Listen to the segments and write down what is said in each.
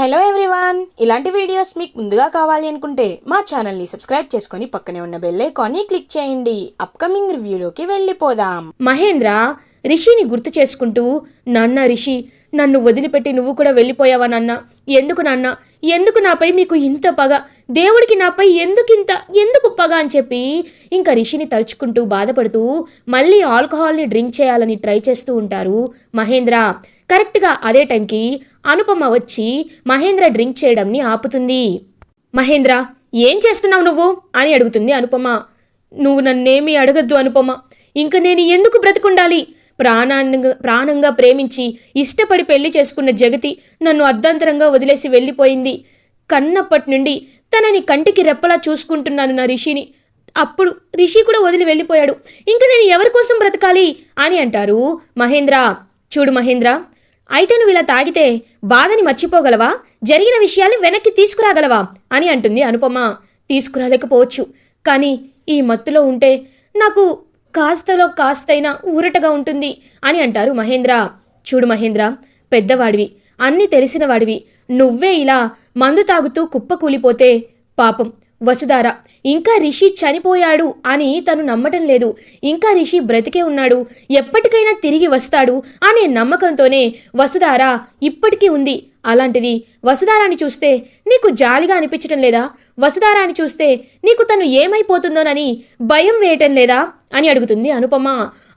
Hello everyone ఇలాంటి videos మీకు ముందుగా కావాలి అనుకుంటే మా ఛానల్ని సబ్స్క్రైబ్ చేసుకొని పక్కనే ఉన్న బెల్ ఐకాన్ని క్లిక్ చేయండి. అప్కమింగ్ రివ్యూలోకి వెళ్ళిపోదాం. మహేంద్ర రిషిని గుర్తు చేసుకుంటూ నాన్న రిషి నన్ను వదిలిపెట్టి నువ్వు కూడా వెళ్ళిపోయావా నాన్న? ఎందుకు నాన్న? ఎందుకు నాపై మీకు ఇంత పగ? దేవుడికి నాపై ఎందుకు ఇంత ఎందుకు పగ? అని చెప్పి ఇంకా రిషిని తలుచుకుంటూ బాధపడుతూ మళ్ళీ ఆల్కహాల్ని డ్రింక్ చేయాలని ట్రై చేస్తూ ఉంటారు. మహేంద్ర కరెక్ట్గా అదే టైంకి అనుపమ వచ్చి మహేంద్ర డ్రింక్ చేయడంని ఆపుతుంది. మహేంద్ర ఏం చేస్తున్నావు నువ్వు? అని అడుగుతుంది అనుపమ. నువ్వు నన్నేమీ అడగద్దు అనుపమ. ఇంక నేను ఎందుకు బ్రతుకుండాలి? ప్రాణాంగా ప్రాణంగా ప్రేమించి ఇష్టపడి పెళ్ళి చేసుకున్న జగతి నన్ను అర్ధాంతరంగా వదిలేసి వెళ్ళిపోయింది. కన్నప్పటి నుండి తనని కంటికి రెప్పలా చూసుకుంటున్నాను నా రిషిని. అప్పుడు రిషి కూడా వదిలి వెళ్ళిపోయాడు. ఇంక నేను ఎవరి కోసం బ్రతకాలి? అని అంటారు మహేంద్ర. చూడు మహేంద్ర అయితే నువ్వు ఇలా తాగితే బాధని మర్చిపోగలవా? జరిగిన విషయాన్ని వెనక్కి తీసుకురాగలవా? అని అంటుంది అనుపమ. తీసుకురాలేకపోవచ్చు. కానీ ఈ మత్తులో ఉంటే నాకు కాస్తలో కాస్తైనా ఊరటగా ఉంటుంది అని అంటారు మహేంద్ర. చూడు మహేంద్ర పెద్దవాడివి అన్నీ తెలిసినవాడివి నువ్వే ఇలా మందు తాగుతూ కుప్ప కూలిపోతే పాపం. వసుధార ఇంకా రిషి చనిపోయాడు అని తను నమ్మటం లేదు. ఇంకా రిషి బ్రతికే ఉన్నాడు. ఎప్పటికైనా తిరిగి వస్తాడు అనే నమ్మకంతోనే వసుధార ఇప్పటికీ ఉంది. అలాంటిది వసుధారాన్ని చూస్తే నీకు జాలిగా అనిపించటం లేదా? వసుధారాన్ని చూస్తే నీకు తను ఏమైపోతుందోనని భయం వేయటం లేదా? అని అడుగుతుంది అనుపమ.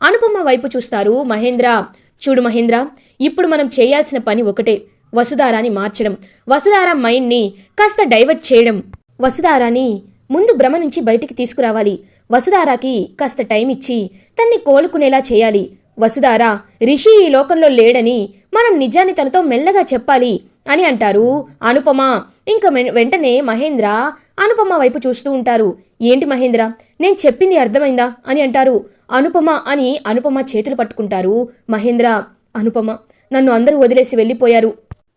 అనుపమ వైపు చూస్తారు మహేంద్ర. చూడు మహేంద్ర ఇప్పుడు మనం చేయాల్సిన పని ఒకటే వసుధారాని మార్చడం. వసుధార మైండ్ని కాస్త డైవర్ట్ చేయడం. వసుధారాని ముందు భ్రమ నుంచి బయటికి తీసుకురావాలి. వసుధారాకి కాస్త టైం ఇచ్చి తన్ని కోలుకునేలా చేయాలి. వసుధార రిషి ఈ లోకంలో లేడని మనం నిజాన్ని తనతో మెల్లగా చెప్పాలి అని అంటారు అనుపమ. ఇంకా వెంటనే మహేంద్ర అనుపమ వైపు చూస్తూ ఉంటారు. ఏంటి మహేంద్ర? నేను చెప్పింది అర్థమైందా? అని అంటారు అనుపమ అని అనుపమ చేతులు పట్టుకుంటారు మహేంద్ర. అనుపమ నన్ను అందరూ వదిలేసి వెళ్ళిపోయారు.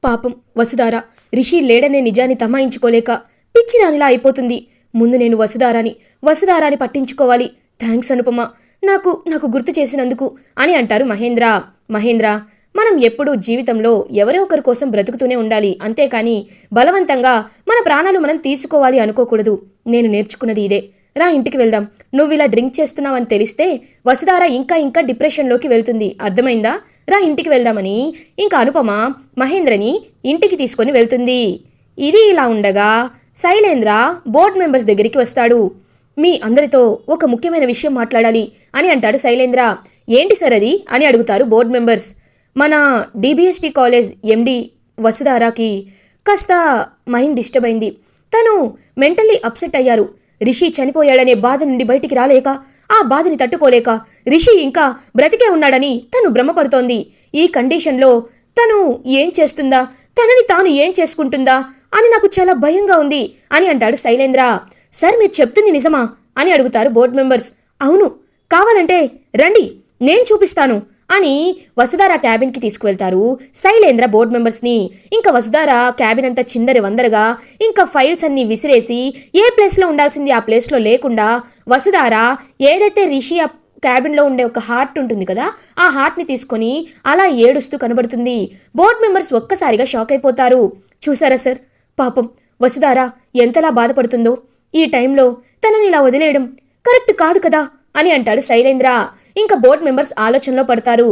పాపం వసుధార రిషి లేడనే నిజాన్ని తమాయించుకోలేక పిచ్చిదానిలా అయిపోతుంది. ముందు నేను వసుధారాని వసుధారాని పట్టించుకోవాలి. థ్యాంక్స్ అనుపమ నాకు నాకు గుర్తు చేసినందుకు అని అంటారు మహేంద్ర. మహేంద్ర మనం ఎప్పుడూ జీవితంలో ఎవరో ఒకరి కోసం బ్రతుకుతూనే ఉండాలి అంతేకాని బలవంతంగా మన ప్రాణాలు మనం తీసుకోవాలి అనుకోకూడదు. నేను నేర్చుకున్నది ఇదే. రా ఇంటికి వెళ్దాం. నువ్వు ఇలా డ్రింక్ చేస్తున్నావని తెలిస్తే వసుధార ఇంకా ఇంకా డిప్రెషన్లోకి వెళ్తుంది. అర్థమైందా? రా ఇంటికి వెళ్దామని ఇంకా అనుపమ మహేంద్రని ఇంటికి తీసుకొని వెళ్తుంది. ఇది ఇలా ఉండగా శైలేంద్ర బోర్డ్ మెంబర్స్ దగ్గరికి వస్తాడు. మీ అందరితో ఒక ముఖ్యమైన విషయం మాట్లాడాలి అని అంటాడు శైలేంద్ర. ఏంటి సార్ అది? అని అడుగుతారు బోర్డ్ మెంబర్స్. మన డిబిఎస్టి కాలేజ్ ఎండి వసుధారాకి కాస్త మైండ్ డిస్టర్బ్ అయింది. తను మెంటల్లీ అప్సెట్ అయ్యారు. రిషి చనిపోయాడనే బాధ నుండి బయటికి రాలేక ఆ బాధని తట్టుకోలేక రిషి ఇంకా బ్రతికే ఉన్నాడని తను భ్రమపడుతోంది. ఈ కండిషన్లో తను ఏం చేస్తుందా? తనని తాను ఏం చేసుకుంటుందా? అని నాకు చాలా భయంగా ఉంది అని అంటాడు శైలేంద్ర. సార్ మీరు చెప్తుంది నిజమా? అని అడుగుతారు బోర్డు మెంబర్స్. అవును. కావాలంటే రండి నేను చూపిస్తాను అని వసుధార క్యాబిన్కి తీసుకువెళ్తారు శైలేంద్ర బోర్డు మెంబర్స్ని. ఇంకా వసుధార క్యాబిన్ అంతా చిందరి వందరగా ఇంకా ఫైల్స్ అన్ని విసిరేసి ఏ ప్లేస్లో ఉండాల్సింది ఆ ప్లేస్లో లేకుండా వసుధార ఏదైతే రిషి క్యాబిన్లో ఉండే ఒక హార్ట్ ఉంటుంది కదా ఆ హార్ట్ని తీసుకొని అలా ఏడుస్తూ కనబడుతుంది. బోర్డ్ మెంబర్స్ ఒక్కసారిగా షాక్ అయిపోతారు. చూసారా సార్? పాపం. వసుధారా ఎంతలా బాధపడుతుందో? ఈ టైంలో తనని ఇలా వదిలేయడం కరెక్ట్ కాదు కదా అని అంటాడు శైలేంద్ర. ఇంకా బోర్డ్ మెంబర్స్ ఆలోచనలో పడతారు.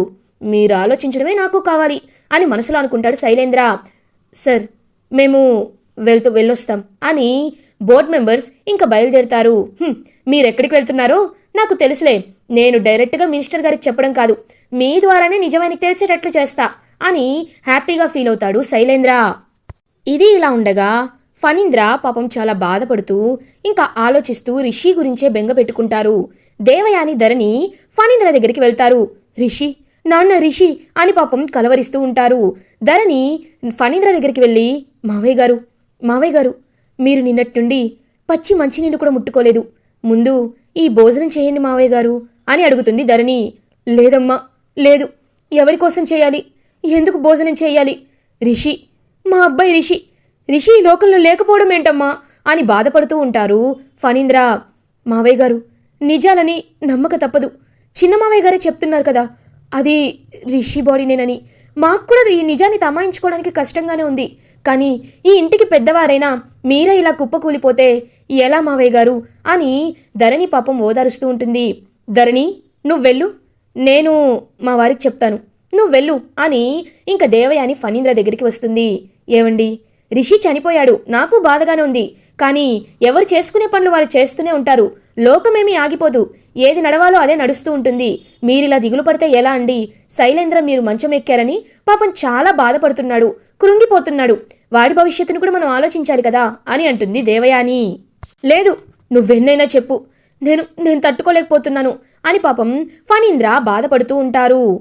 మీరు ఆలోచించడమే నాకు కావాలి అని మనసులో అనుకుంటాడు శైలేంద్ర. సార్ మేము వెళ్తూ వెళ్ళొస్తాం అని బోర్డ్ మెంబర్స్ ఇంకా బయలుదేరుతారు. మీరెక్కడికి వెళ్తున్నారో నాకు తెలుసులే. నేను డైరెక్ట్గా మినిస్టర్ గారికి చెప్పడం కాదు. మీ ద్వారానే నిజమని తెలిసేటట్లు చేస్తా అని హ్యాపీగా ఫీల్ అవుతాడు శైలేంద్ర. ఇది ఇలా ఉండగా ఫణీంద్ర పాపం చాలా బాధపడుతూ ఇంకా ఆలోచిస్తూ రిషి గురించే బెంగ పెట్టుకుంటారు. దేవయాని ధరణి ఫణీంద్ర దగ్గరికి వెళ్తారు. రిషి నాన్న రిషి అని పాపం కలవరిస్తూ ఉంటారు. ధరణి ఫణీంద్ర దగ్గరికి వెళ్ళి మావయ్య గారు మావయ్య గారు మీరు నిన్నటి నుండి పచ్చి మంచినీళ్ళు కూడా ముట్టుకోలేదు. ముందు ఈ భోజనం చేయండి మావయ్య గారు అని అడుగుతుంది ధరణి. లేదమ్మా లేదు. ఎవరి కోసం చేయాలి? ఎందుకు భోజనం చేయాలి? రిషి మా అబ్బాయి రిషి. రిషి ఈ లోకంలో లేకపోవడం ఏంటమ్మా? అని బాధపడుతూ ఉంటారు ఫణీంద్ర. మావయ్య గారు నిజాలని నమ్మక తప్పదు. చిన్న మావయ్య గారే చెప్తున్నారు కదా అది రిషి బాడీనేనని. మాకు కూడా ఈ నిజాన్ని తమాయించుకోవడానికి కష్టంగానే ఉంది. కానీ ఈ ఇంటికి పెద్దవారైనా మీరే ఇలా కుప్పకూలిపోతే ఎలా మావయ్య గారు? అని ధరణి పాపం ఓదారుస్తూ ఉంటుంది. ధరణి నువ్వు వెళ్ళు. నేను మా వారికి చెప్తాను. నువ్వు వెళ్ళు అని ఇంకా దేవయాని ఫణీంద్ర దగ్గరికి వస్తుంది. ఏవండి? రిషి చనిపోయాడు. నాకు బాధగానే ఉంది. కానీ ఎవరు చేసుకునే పనులు వారు చేస్తూనే ఉంటారు. లోకమేమీ ఆగిపోదు. ఏది నడవాలో అదే నడుస్తూ ఉంటుంది. మీరిలా దిగులు పడితే ఎలా అండి? శైలేంద్ర మీరు మంచం ఎక్కారని పాపం చాలా బాధపడుతున్నాడు. కృంగిపోతున్నాడు. వాడి భవిష్యత్తును కూడా మనం ఆలోచించాలి కదా? అని అంటుంది దేవయాని. లేదు నువ్వెన్నైనా చెప్పు. నేను నేను తట్టుకోలేకపోతున్నాను అని పాపం ఫణీంద్ర బాధపడుతూ ఉంటారు.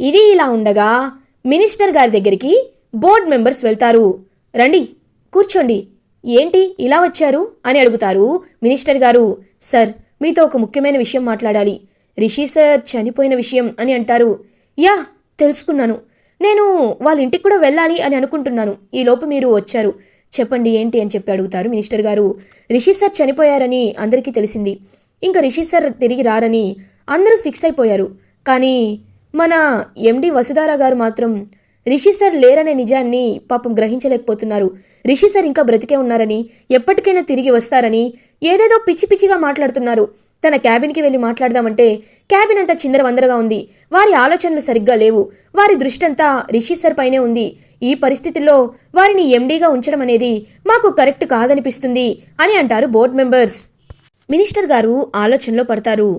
ఇది ఇలా ఉండగా మినిస్టర్ గారి దగ్గరికి బోర్డ్ మెంబర్స్ వెళ్తారు. రండి కూర్చోండి. ఏంటి ఇలా వచ్చారు? అని అడుగుతారు మినిస్టర్ గారు. సార్ మీతో ఒక ముఖ్యమైన విషయం మాట్లాడాలి. రిషి సార్ చనిపోయిన విషయం అని అంటారు. యా తెలుసుకున్నాను. నేను వాళ్ళ ఇంటికి కూడా వెళ్ళాలి అని అనుకుంటున్నాను. ఈలోపు మీరు వచ్చారు. చెప్పండి ఏంటి అని చెప్పి అడుగుతారు మినిస్టర్ గారు. రిషి సార్ చనిపోయారని అందరికీ తెలిసింది. ఇంకా రిషి సార్ తిరిగి రారని అందరూ ఫిక్స్ అయిపోయారు. కానీ మన ఎండి వసుధారా గారు మాత్రం రిషి సార్ లేరనే నిజాన్ని పాపం గ్రహించలేకపోతున్నారు. రిషి సార్ ఇంకా బ్రతికే ఉన్నారని ఎప్పటికైనా తిరిగి వస్తారని ఏదేదో పిచ్చి పిచ్చిగా మాట్లాడుతున్నారు. తన క్యాబిన్కి వెళ్ళి మాట్లాడదామంటే క్యాబిన్ అంతా చిందరవందరగా ఉంది. వారి ఆలోచనలు సరిగ్గా లేవు. వారి దృష్టంతా రిషి సార్ పైనే ఉంది. ఈ పరిస్థితుల్లో వారిని ఎండీగా ఉంచడం అనేది మాకు కరెక్ట్ కాదనిపిస్తుంది అని అంటారు బోర్డు మెంబర్స్. మినిస్టర్ గారు ఆలోచనలో పడతారు.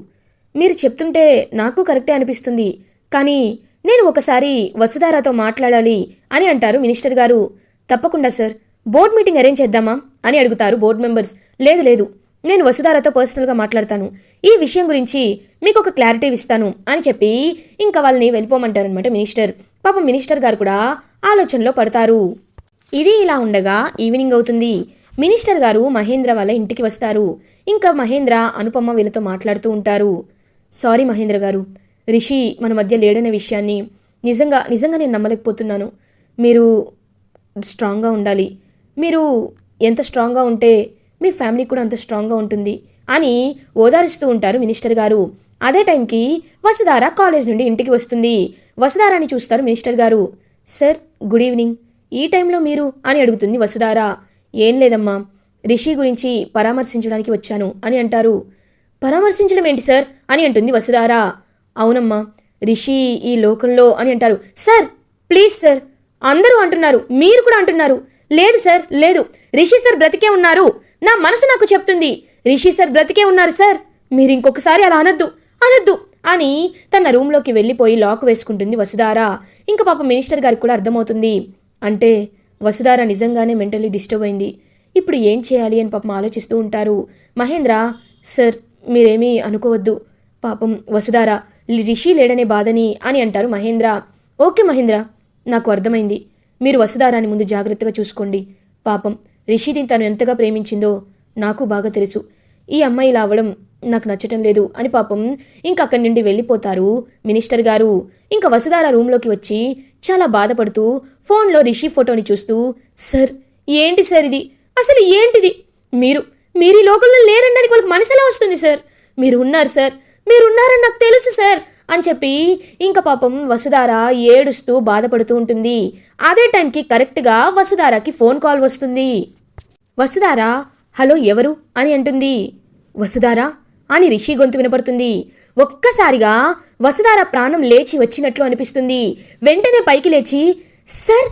మీరు చెప్తుంటే నాకు కరెక్టే అనిపిస్తుంది. కానీ నేను ఒకసారి వసుధారాతో మాట్లాడాలి అని అంటారు మినిస్టర్ గారు. తప్పకుండా సార్. బోర్డ్ మీటింగ్ అరేంజ్ చేద్దామా? అని అడుగుతారు బోర్డు మెంబర్స్. లేదు లేదు. నేను వసుధారాతో పర్సనల్గా మాట్లాడతాను. ఈ విషయం గురించి మీకు ఒక క్లారిటీ ఇస్తాను అని చెప్పి ఇంకా వాళ్ళని వెళ్ళిపోమంటారనమాట మినిస్టర్. పాపం మినిస్టర్ గారు కూడా ఆలోచనలో పడతారు. ఇది ఇలా ఉండగా ఈవినింగ్ అవుతుంది. మినిస్టర్ గారు మహేంద్ర వాళ్ళ ఇంటికి వస్తారు. ఇంకా మహేంద్ర అనుపమ వీళ్ళతో మాట్లాడుతూ ఉంటారు. సారీ మహేంద్ర గారు. రిషి మన మధ్య లేడనే విషయాన్ని నిజంగా నిజంగా నేను నమ్మలేకపోతున్నాను. మీరు స్ట్రాంగ్గా ఉండాలి. మీరు ఎంత స్ట్రాంగ్గా ఉంటే మీ ఫ్యామిలీ కూడా అంత స్ట్రాంగ్గా ఉంటుంది అని ఓదారుస్తూ ఉంటారు మినిస్టర్ గారు. అదే టైంకి వసుధార కాలేజ్ నుండి ఇంటికి వస్తుంది. వసుధారాని చూస్తారు మినిస్టర్ గారు. Sir good evening. ఈ టైంలో మీరు అని అడుగుతుంది వసుధార. ఏం లేదమ్మా రిషి గురించి పరామర్శించడానికి వచ్చాను అని అంటారు. పరామర్శించడం ఏంటి సార్ అని అంటుంది వసుధార. అవునమ్మా రిషి ఈ లోకంలో అని అంటారు. సార్ ప్లీజ్ సార్ అందరూ అంటున్నారు మీరు కూడా అంటున్నారు. లేదు సార్ లేదు రిషి సార్ బ్రతికే ఉన్నారు. నా మనసు నాకు చెప్తుంది రిషి సార్ బ్రతికే ఉన్నారు సార్. మీరు ఇంకొకసారి అలా అనొద్దు అనొద్దు అని తన రూమ్లోకి వెళ్ళిపోయి లాక్ వేసుకుంటుంది వసుధార. ఇంకా పాప మినిస్టర్ గారికి కూడా అర్థమవుతుంది. అంటే వసుధార నిజంగానే మెంటలీ డిస్టర్బ్ అయింది. ఇప్పుడు ఏం చేయాలి అని పాపం ఆలోచిస్తూ ఉంటారు. మహేంద్ర సార్ మీరేమీ అనుకోవద్దు. పాపం వసుధార రిషి లేడనే బాధని అని అంటారు మహేంద్ర. ఓకే మహేంద్ర నాకు అర్థమైంది. మీరు వసుధారాని ముందు జాగ్రత్తగా చూసుకోండి. పాపం రిషిని తను ఎంతగా ప్రేమించిందో నాకు బాగా తెలుసు. ఈ అమ్మాయి ఇలా అవ్వడం నాకు నచ్చటం లేదు అని పాపం ఇంకా అక్కడి నుండి వెళ్ళిపోతారు మినిస్టర్ గారు. ఇంకా వసుధార రూమ్లోకి వచ్చి చాలా బాధపడుతూ ఫోన్లో రిషి ఫోటోని చూస్తూ సార్ ఏంటి సార్ ఇది? అసలు ఏంటిది? మీరు మీరు ఈ లోకంలో లేరనడానికి వాళ్ళకి మనసు ఎలా వస్తుంది సార్? మీరు ఉన్నారు సార్. మీరు ఉన్నారని నాకు తెలుసు సార్ అని చెప్పి ఇంకా పాపం వసుధార ఏడుస్తూ బాధపడుతూ ఉంటుంది. అదే టైంకి కరెక్ట్గా వసుధారకి ఫోన్ కాల్ వస్తుంది. వసుధార హలో ఎవరు? అని అంటుంది. వసుధారా? అని రిషి గొంతు వినపడుతుంది. ఒక్కసారిగా వసుధార ప్రాణం లేచి వచ్చినట్లు అనిపిస్తుంది. వెంటనే పైకి లేచి సార్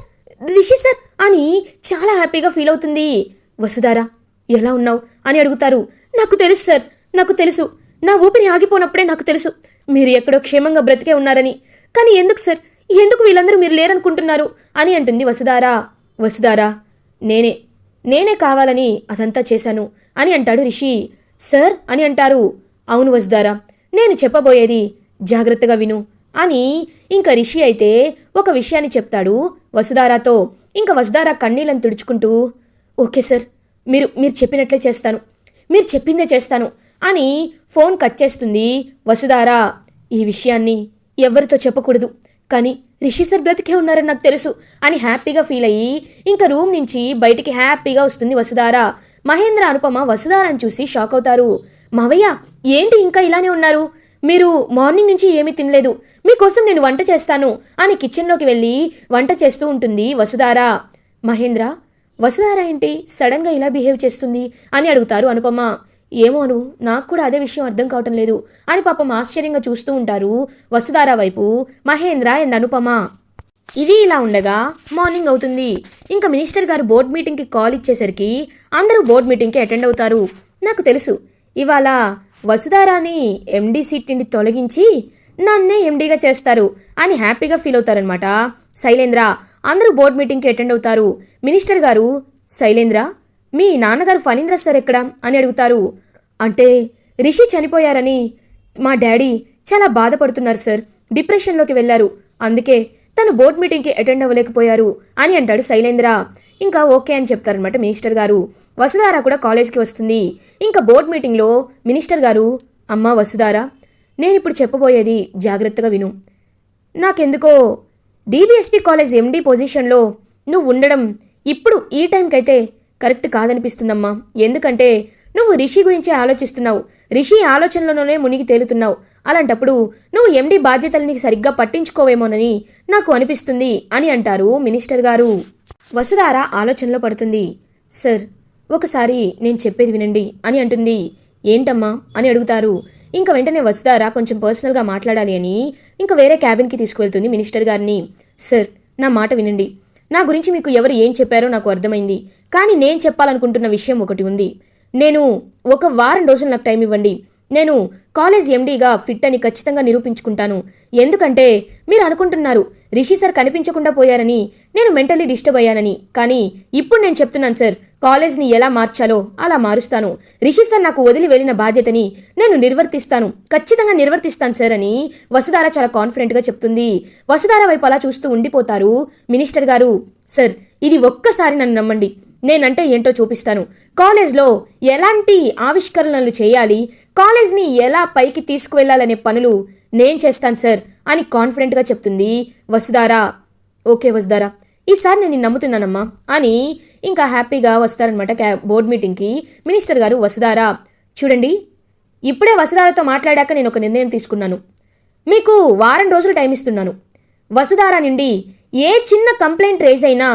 రిషి సార్ అని చాలా హ్యాపీగా ఫీల్ అవుతుంది. వసుధారా ఎలా ఉన్నావు? అని అడుగుతారు. నాకు తెలుసు సార్ నాకు తెలుసు. నా ఊపిరి ఆగిపోనప్పుడే నాకు తెలుసు. మీరు ఎక్కడో క్షేమంగా బ్రతికే ఉన్నారని. కానీ ఎందుకు సార్? ఎందుకు వీళ్ళందరూ మీరు లేరనుకుంటున్నారు? అని అంటుంది వసుధారా. వసుధారా నేనే నేనే కావాలని అదంతా చేశాను అని అంటాడు రిషి. సార్ అని అంటారు. అవును వసుధారా నేను చెప్పబోయేది జాగ్రత్తగా విను అని ఇంకా రిషి అయితే ఒక విషయాన్ని చెప్తాడు వసుధారాతో. ఇంకా వసుధారా కన్నీళ్ళని తుడుచుకుంటూ ఓకే సార్ మీరు మీరు చెప్పినట్లే చేస్తాను. మీరు చెప్పిందే చేస్తాను. అని ఫోన్ కట్ చేస్తుంది వసుధారా. ఈ విషయాన్ని ఎవరితో చెప్పకూడదు. కానీ రిషి సార్ బ్రతికే ఉన్నారని నాకు తెలుసు అని హ్యాపీగా ఫీల్ అయ్యి ఇంకా రూమ్ నుంచి బయటికి హ్యాపీగా వస్తుంది వసుధార. మహేంద్ర అనుపమ వసుధారాన్ని చూసి షాక్ అవుతారు. మావయ్య ఏంటి ఇంకా ఇలానే ఉన్నారు? మీరు మార్నింగ్ నుంచి ఏమీ తినలేదు. మీకోసం నేను వంట చేస్తాను అని కిచెన్లోకి వెళ్ళి వంట చేస్తూ ఉంటుంది వసుధార. మహేంద్ర వసుధార ఏంటి? సడన్గా ఇలా బిహేవ్ చేస్తుంది అని అడుగుతారు అనుపమ. ఏమో అను నాకు కూడా అదే విషయం అర్థం కావటం లేదు. అని పాపం ఆశ్చర్యంగా చూస్తూ ఉంటారు వసుధార వైపు. మహేంద్ర అండ్ అనుపమ. ఇది ఇలా ఉండగా మార్నింగ్ అవుతుంది. ఇంకా మినిస్టర్ గారు బోర్డ్ మీటింగ్కి కాల్ ఇచ్చేసరికి అందరూ బోర్డ్ మీటింగ్కి అటెండ్ అవుతారు. నాకు తెలుసు. ఇవాళ వసుధారాని ఎండీ సీట్ నుండి తొలగించి నన్నే ఎండీగా చేస్తారు అని హ్యాపీగా ఫీల్ అవుతారనమాట శైలేంద్ర అందరూ బోర్డ్ మీటింగ్కి అటెండ్ అవుతారు. మినిస్టర్ గారు శైలేంద్ర మీ నాన్నగారు ఫణీంద్ర సార్ ఎక్కడా? అని అడుగుతారు. అంటే రిషి చనిపోయారని మా డాడీ చాలా బాధపడుతున్నారు సార్. డిప్రెషన్లోకి వెళ్ళారు. అందుకే తను బోర్డ్ మీటింగ్కి అటెండ్ అవ్వలేకపోయారు అని అంటాడు శైలేంద్ర. ఇంకా ఓకే అని చెప్తారనమాట మినిస్టర్ గారు. వసుధార కూడా కాలేజ్కి వస్తుంది. ఇంకా బోర్డ్ మీటింగ్లో మినిస్టర్ గారు అమ్మ వసుధార నేను ఇప్పుడు చెప్పబోయేది జాగ్రత్తగా విను. నాకెందుకో డిబిఎస్టీ కాలేజ్ ఎండీ పొజిషన్లో నువ్వు ఉండడం ఇప్పుడు ఈ టైంకైతే కరెక్ట్ కాదనిపిస్తుందమ్మా. ఎందుకంటే నువ్వు రిషి గురించే ఆలోచిస్తున్నావు. రిషి ఆలోచనలోనే మునిగి తేలుతున్నావు. అలాంటప్పుడు నువ్వు ఎండి బాధ్యతల్ని సరిగ్గా పట్టించుకోవేమోనని నాకు అనిపిస్తుంది అని అంటారు మినిస్టర్ గారు. వసుధార ఆలోచనలో పడుతుంది. సార్ ఒకసారి నేను చెప్పేది వినండి అని అంటుంది. ఏంటమ్మా అని అడుగుతారు. ఇంకా వెంటనే వసుధార కొంచెం పర్సనల్గా మాట్లాడాలి అని ఇంకా వేరే క్యాబిన్కి తీసుకువెళ్తుంది మినిస్టర్ గారిని. సార్ నా మాట వినండి. నా గురించి మీకు ఎవరు ఏం చెప్పారో నాకు అర్థమైంది. కానీ నేను చెప్పాలనుకుంటున్న విషయం ఒకటి ఉంది. నేను ఒక వారం రోజులు నాకు టైం ఇవ్వండి. నేను కాలేజ్ ఎండీగా ఫిట్ అని ఖచ్చితంగా నిరూపించుకుంటాను. ఎందుకంటే మీరు అనుకుంటున్నారు రిషి సార్ కనిపించకుండా పోయారని నేను మెంటల్లీ డిస్టర్బ్ అయ్యానని. కానీ ఇప్పుడు నేను చెప్తున్నాను సార్ కాలేజ్ని ఎలా మార్చాలో అలా మారుస్తాను. రిషి సార్ నాకు వదిలి వెళ్ళిన బాధ్యతని నేను నిర్వర్తిస్తాను. ఖచ్చితంగా నిర్వర్తిస్తాను సార్ అని వసుధార చాలా కాన్ఫిడెంట్గా చెప్తుంది. వసుధార వైపు అలా చూస్తూ ఉండిపోతారు. మినిస్టర్ గారు సార్ ఇది ఒక్కసారి నన్ను నమ్మండి. నేనంటే ఏంటో చూపిస్తాను. కాలేజ్లో ఎలాంటి ఆవిష్కరణలు చేయాలి కాలేజ్ని ఎలా పైకి తీసుకువెళ్ళాలనే పనులు నేను చేస్తాను సార్ అని కాన్ఫిడెంట్గా చెప్తుంది వసుధారా. ఓకే వసుధారా ఈసారి నేను నమ్ముతున్నానమ్మా అని ఇంకా హ్యాపీగా వస్తారనమాట క్యా బోర్డ్ మీటింగ్కి మినిస్టర్ గారు వసుధారా. చూడండి ఇప్పుడే వసుధారతో మాట్లాడాక నేను ఒక నిర్ణయం తీసుకున్నాను. మీకు వారం రోజులు టైం ఇస్తున్నాను వసుధారా నుండి ఏ చిన్న కంప్లైంట్ రేజ్ అయినా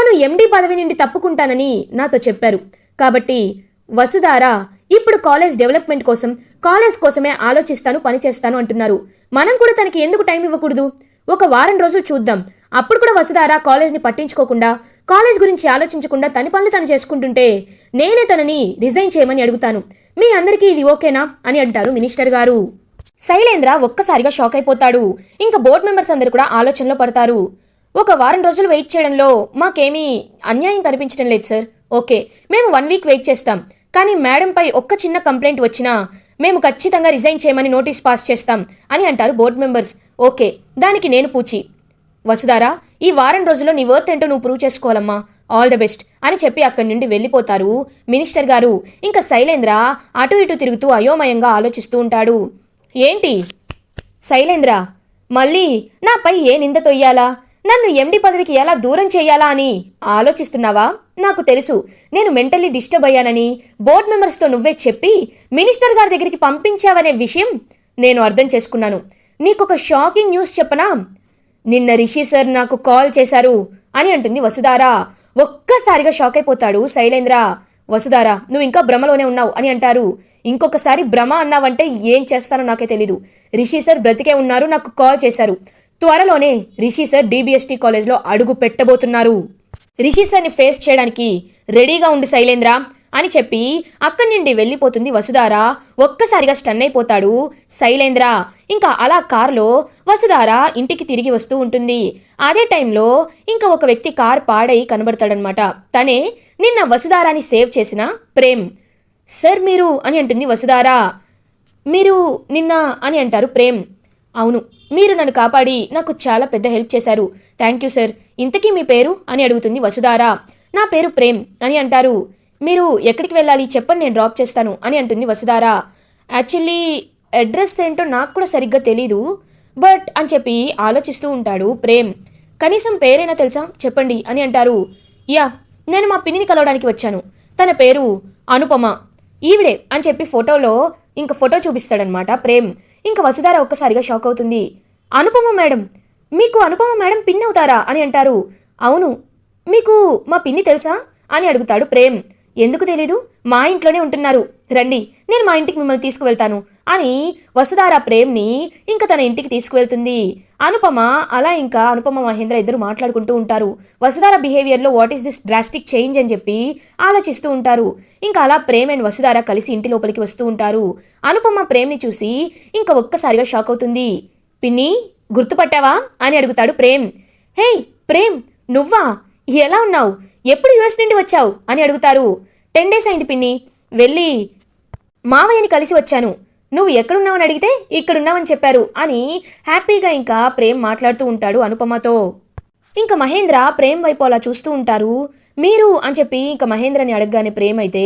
తను ఎండీ పదవి నుండి తప్పుకుంటానని నాతో చెప్పారు. కాబట్టి వసుధార ఇప్పుడు కాలేజ్ డెవలప్మెంట్ కోసం కాలేజ్ కోసమే ఆలోచిస్తాను పనిచేస్తాను అంటున్నారు. మనం కూడా తనకి ఎందుకు టైం ఇవ్వకూడదు? ఒక వారం రోజులు చూద్దాం. అప్పుడు కూడా వసుధార కాలేజ్ని పట్టించుకోకుండా కాలేజ్ గురించి ఆలోచించకుండా తన పనులు తను చేసుకుంటుంటే నేనే తనని రిజైన్ చేయమని అడుగుతాను. మీ అందరికీ ఇది ఓకేనా? అని అంటారు మినిస్టర్ గారు. శైలేంద్ర ఒక్కసారిగా షాక్ అయిపోతాడు. ఇంకా బోర్డు మెంబర్స్ అందరు కూడా ఆలోచనలో పడతారు. ఒక వారం రోజులు వెయిట్ చేయడంలో మాకేమీ అన్యాయం కనిపించడం లేదు సార్. ఓకే మేము వన్ వీక్ వెయిట్ చేస్తాం. కానీ మేడంపై ఒక్క చిన్న కంప్లైంట్ వచ్చినా మేము ఖచ్చితంగా రిజైన్ చేయమని నోటీస్ పాస్ చేస్తాం అని అంటారు బోర్డు మెంబర్స్. ఓకే దానికి నేను పూచి. వసుధారా ఈ వారం రోజుల్లో నీ వర్త్ ఏంటో నువ్వు ప్రూవ్ చేసుకోవాలమ్మా. ఆల్ ద బెస్ట్ అని చెప్పి అక్కడి నుండి వెళ్ళిపోతారు మినిస్టర్ గారు. ఇంకా శైలేంద్ర అటు ఇటు తిరుగుతూ అయోమయంగా ఆలోచిస్తూ ఉంటాడు. ఏంటి? శైలేంద్ర మళ్ళీ నాపై ఏ నింద తొయ్యాలా? నన్ను ఎండి పదవికి ఎలా దూరం చేయాలా అని ఆలోచిస్తున్నావా? నాకు తెలుసు. నేను మెంటల్లీ డిస్టర్బ్ అయ్యానని బోర్డ్ మెంబర్స్తో నువ్వే చెప్పి మినిస్టర్ గారి దగ్గరికి పంపించావనే విషయం నేను అర్థం చేసుకున్నాను. నీకొక షాకింగ్ న్యూస్ చెప్పనా? నిన్న రిషి సార్ నాకు కాల్ చేశారు అని అంటుంది వసుధారా. ఒక్కసారిగా షాక్ అయిపోతాడు శైలేంద్ర. వసుధారా నువ్వు ఇంకా భ్రమలోనే ఉన్నావు అని అంటారు. ఇంకొకసారి భ్రమ అన్నావంటే ఏం చేస్తానో నాకే తెలీదు. రిషి సార్ బ్రతికే ఉన్నారు నాకు కాల్ చేశారు. త్వరలోనే రిషి సార్ డీబీఎస్టీ కాలేజ్లో అడుగు పెట్టబోతున్నారు. రిషి సార్ని ఫేస్ చేయడానికి రెడీగా ఉండు శైలేంద్ర అని చెప్పి అక్కడి నుండి వెళ్ళిపోతుంది వసుధార. ఒక్కసారిగా స్టన్ అయిపోతాడు శైలేంద్ర. ఇంకా అలా కారులో వసుధార ఇంటికి తిరిగి వస్తూ ఉంటుంది. అదే టైంలో ఇంకా ఒక వ్యక్తి కార్ పాడై కనబడతాడనమాట తనే నిన్న వసుధారాని సేవ్ చేసిన ప్రేమ్. సార్ మీరు అని అంటుంది వసుధార. మీరు నిన్న అని అంటారు ప్రేమ్. అవును మీరు నన్ను కాపాడి నాకు చాలా పెద్ద హెల్ప్ చేశారు. Thank you sir. ఇంతకీ మీ పేరు అని అడుగుతుంది వసుధారా. నా పేరు ప్రేమ్ అని అంటారు. మీరు ఎక్కడికి వెళ్ళాలి చెప్పండి నేను డ్రాప్ చేస్తాను అని అంటుంది వసుధారా. యాక్చువల్లీ అడ్రస్ ఏంటో నాకు కూడా సరిగ్గా తెలీదు బట్ అని చెప్పి ఆలోచిస్తూ ఉంటాడు ప్రేమ్. కనీసం పేరైనా తెలుసా? చెప్పండి అని అంటారు. యా నేను మా పిన్నిని కలవడానికి వచ్చాను. తన పేరు అనుపమ. ఈవిడే అని చెప్పి ఫోటోలో ఇంక ఫోటో చూపిస్తాడనమాట ప్రేమ్. ఇంకా వసుధార ఒక్కసారిగా షాక్ అవుతుంది. అనుపమ మేడం మీకు అనుపమ మేడం పిన్ అవుతారా అని అంటారు. అవును మీకు మా పిన్ని తెలుసా? అని అడుగుతాడు ప్రేమ్. ఎందుకు తెలీదు? మా ఇంట్లోనే ఉంటున్నారు. రండి నేను మా ఇంటికి మిమ్మల్ని తీసుకువెళ్తాను. అని వసుధార ప్రేమ్ని ఇంకా తన ఇంటికి తీసుకువెళ్తుంది. అనుపమ అలా ఇంకా అనుపమ మహేంద్ర ఇద్దరు మాట్లాడుకుంటూ ఉంటారు. Vasudhara బిహేవియర్లో what is this drastic change అని చెప్పి ఆలోచిస్తూ ఉంటారు. ఇంకా అలా ప్రేమ్ అండ్ వసుధార కలిసి ఇంటి లోపలికి వస్తూ ఉంటారు. అనుపమ ప్రేమ్ని చూసి ఇంకా ఒక్కసారిగా షాక్ అవుతుంది. పిన్ని గుర్తుపట్టావా? అని అడుగుతాడు ప్రేమ్. హే ప్రేమ్ నువ్వా? ఎలా ఉన్నావు? ఎప్పుడు యుఎస్ నుండి వచ్చావు? అని అడుగుతారు. టెన్ డేస్ అయింది పిన్ని. వెళ్ళి మావయ్యని కలిసి వచ్చాను. నువ్వు ఎక్కడున్నావని అడిగితే ఇక్కడున్నావని చెప్పారు అని హ్యాపీగా ఇంకా ప్రేమ్ మాట్లాడుతూ ఉంటాడు అనుపమతో. ఇంకా మహేంద్ర ప్రేమ్ వైపు అలా చూస్తూ ఉంటారు. మీరు అని చెప్పి ఇంకా మహేంద్రని అడగగానే ప్రేమ్ అయితే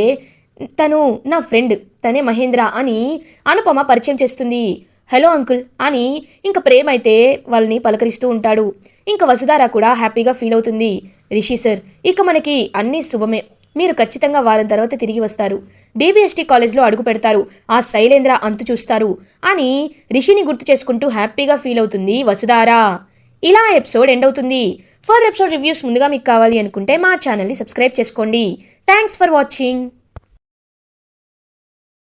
తను నా ఫ్రెండ్ తనే మహేంద్ర అని అనుపమ పరిచయం చేస్తుంది. Hello uncle. అని ఇంకా ప్రేమ్ అయితే వాళ్ళని పలకరిస్తూ ఉంటాడు. ఇంకా వసుధార కూడా హ్యాపీగా ఫీల్ అవుతుంది. రిషి సార్ ఇక మనకి అన్నీ శుభమే. మీరు ఖచ్చితంగా వారం తర్వాత తిరిగి వస్తారు. డీబీఎస్టీ కాలేజ్లో అడుగు పెడతారు. ఆ శైలేంద్ర అంతు చూస్తారు. అని రిషిని గుర్తు చేసుకుంటూ హ్యాపీగా ఫీల్ అవుతుంది వసుధారా. ఇలా ఎపిసోడ్ ఎండ్ అవుతుంది. ఫర్దర్ ఎపిసోడ్ రివ్యూస్ ముందుగా మీకు కావాలి అనుకుంటే మా ఛానల్ని సబ్స్క్రైబ్ చేసుకోండి. Thanks for watching.